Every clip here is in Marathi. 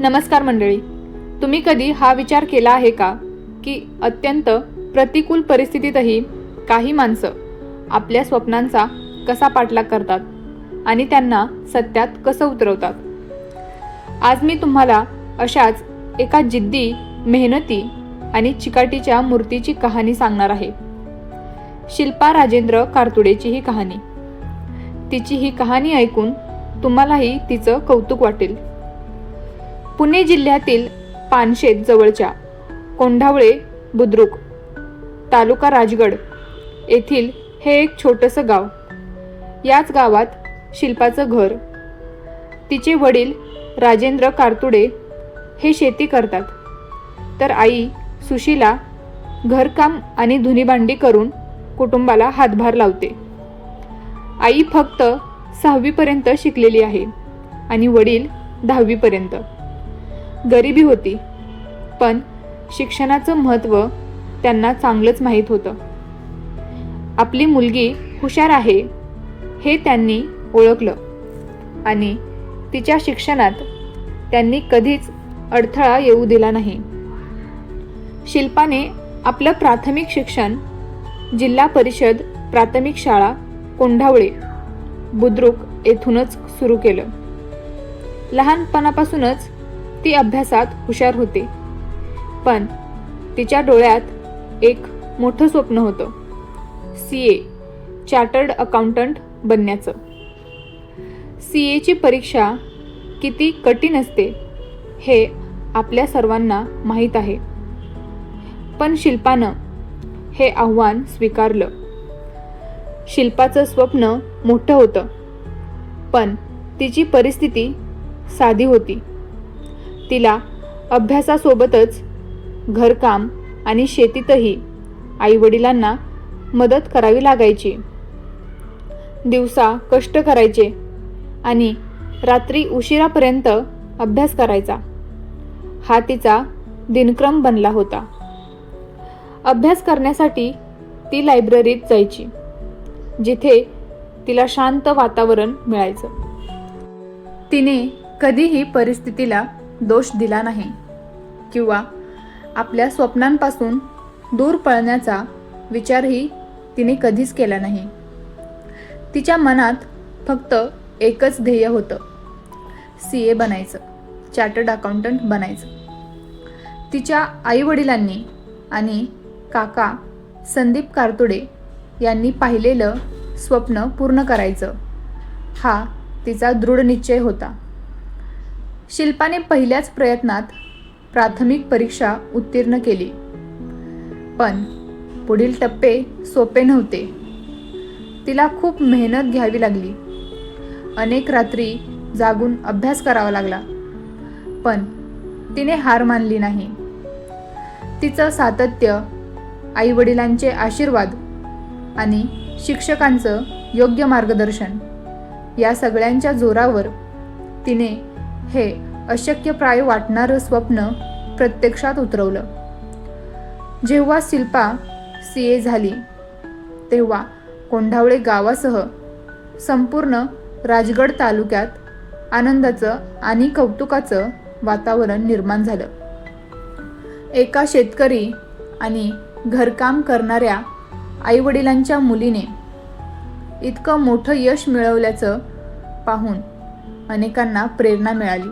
नमस्कार मंडळी. तुम्ही कधी हा विचार केला आहे का? की अत्यंत प्रतिकूल परिस्थितीतही काही माणसं आपल्या स्वप्नांचा कसा पाठलाग करतात आणि त्यांना सत्यात कसं उतरवतात? आज मी तुम्हाला अशाच एका जिद्दी मेहनती आणि चिकाटीच्या मूर्तीची कहाणी सांगणार आहे. शिल्पा राजेंद्र कारतुडेची ही कहाणी. तिची ही कहाणी ऐकून तुम्हालाही तिचं कौतुक वाटेल. पुणे जिल्ह्यातील पानशेत जवळच्या कोंढावळे बुद्रुक तालुका राजगड येथील हे एक छोटंसं गाव. याच गावात शिल्पाचं घर. तिचे वडील राजेंद्र कारतुडे हे शेती करतात. तर आई सुशीला घरकाम आणि धुनीभांडी करून कुटुंबाला हातभार लावते. आई फक्त सहावीपर्यंत शिकलेली आहे आणि वडील दहावीपर्यंत. गरिबी होती. पण शिक्षणाचं महत्त्व त्यांना चांगलंच माहीत होतं. आपली मुलगी हुशार आहे हे त्यांनी ओळखलं. आणि तिच्या शिक्षणात त्यांनी कधीच अडथळा येऊ दिला नाही. शिल्पाने आपलं प्राथमिक शिक्षण जिल्हा परिषद प्राथमिक शाळा कोंढावळे बुद्रुक येथूनच सुरू केलं. लहानपणापासूनच ती अभ्यासात हुशार होते. पण तिच्या डोळ्यात एक मोठं स्वप्न होतं. सी ए चार्टर्ड अकाउंटंट बनण्याचं. सी एची परीक्षा किती कठीण असते हे आपल्या सर्वांना माहीत आहे. पण शिल्पानं हे आव्हान स्वीकारलं. शिल्पाचं स्वप्न मोठं होतं. पण तिची परिस्थिती साधी होती. तिला अभ्यासासोबतच घरकाम आणि शेतीतही आईवडिलांना मदत करावी लागायची. दिवसा कष्ट करायचे आणि रात्री उशिरापर्यंत अभ्यास करायचा. हा तिचा दिनक्रम बनला होता. अभ्यास करण्यासाठी ती लायब्ररीत जायची जिथे तिला शांत वातावरण मिळायचं. तिने कधीही परिस्थितीला दोष दिला नाही किंवा आपल्या स्वप्नांपासून दूर पळण्याचा विचारही तिने कधीच केला नाही. तिच्या मनात फक्त एकच ध्येय होतं सी ए बनायचं चार्टर्ड अकाउंटंट बनायचं. तिच्या आईवडिलांनी आणि काका संदीप कारतुडे यांनी पाहिलेलं स्वप्न पूर्ण करायचं हा तिचा दृढ निश्चय होता. शिल्पाने पहिल्याच प्रयत्नात प्राथमिक परीक्षा उत्तीर्ण केली. पण पुढील टप्पे सोपे नव्हते. तिला खूप मेहनत घ्यावी लागली. अनेक रात्री जागून अभ्यास करावा लागला. पण तिने हार मानली नाही. तिचं सातत्य आईवडिलांचे आशीर्वाद आणि शिक्षकांचं योग्य मार्गदर्शन या सगळ्यांच्या जोरावर तिने हे अशक्यप्राय वाटणारं स्वप्न प्रत्यक्षात उतरवलं. जेव्हा शिल्पा सी ए झाली तेव्हा कोंढावळे गावासह संपूर्ण राजगड तालुक्यात आनंदाचं आणि कौतुकाचं वातावरण निर्माण झालं. एका शेतकरी आणि घरकाम करणाऱ्या आईवडिलांच्या मुलीने इतकं मोठं यश मिळवल्याचं पाहून अनेकांना प्रेरणा मिळाली.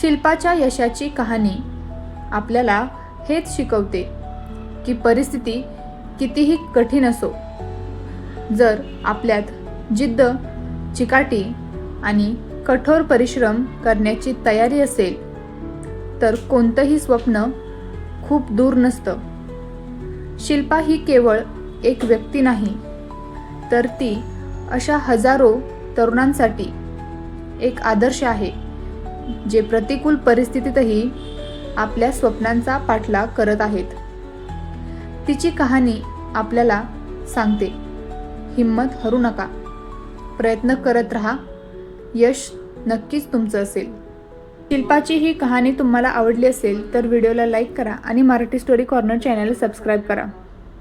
शिल्पाच्या यशाची कहाणी आपल्याला हेच शिकवते की परिस्थिती कितीही कठीण असो जर आपल्यात जिद्द चिकाटी आणि कठोर परिश्रम करण्याची तयारी असेल तर कोणतंही स्वप्न खूप दूर नसतं. शिल्पा ही केवळ एक व्यक्ती नाही तर ती अशा हजारो तरुणांसाठी एक आदर्श आहे जे प्रतिकूल परिस्थितीतही आपल्या स्वप्नांचा पाठलाग करत आहेत. तिची कहाणी आपल्याला सांगते हिंमत हरू नका. प्रयत्न करत राहा यश नक्कीच तुमचं असेल. शिल्पाची ही कहाणी तुम्हाला आवडली असेल तर व्हिडिओला लाईक करा आणि Marathi story corner channel subscribe करा.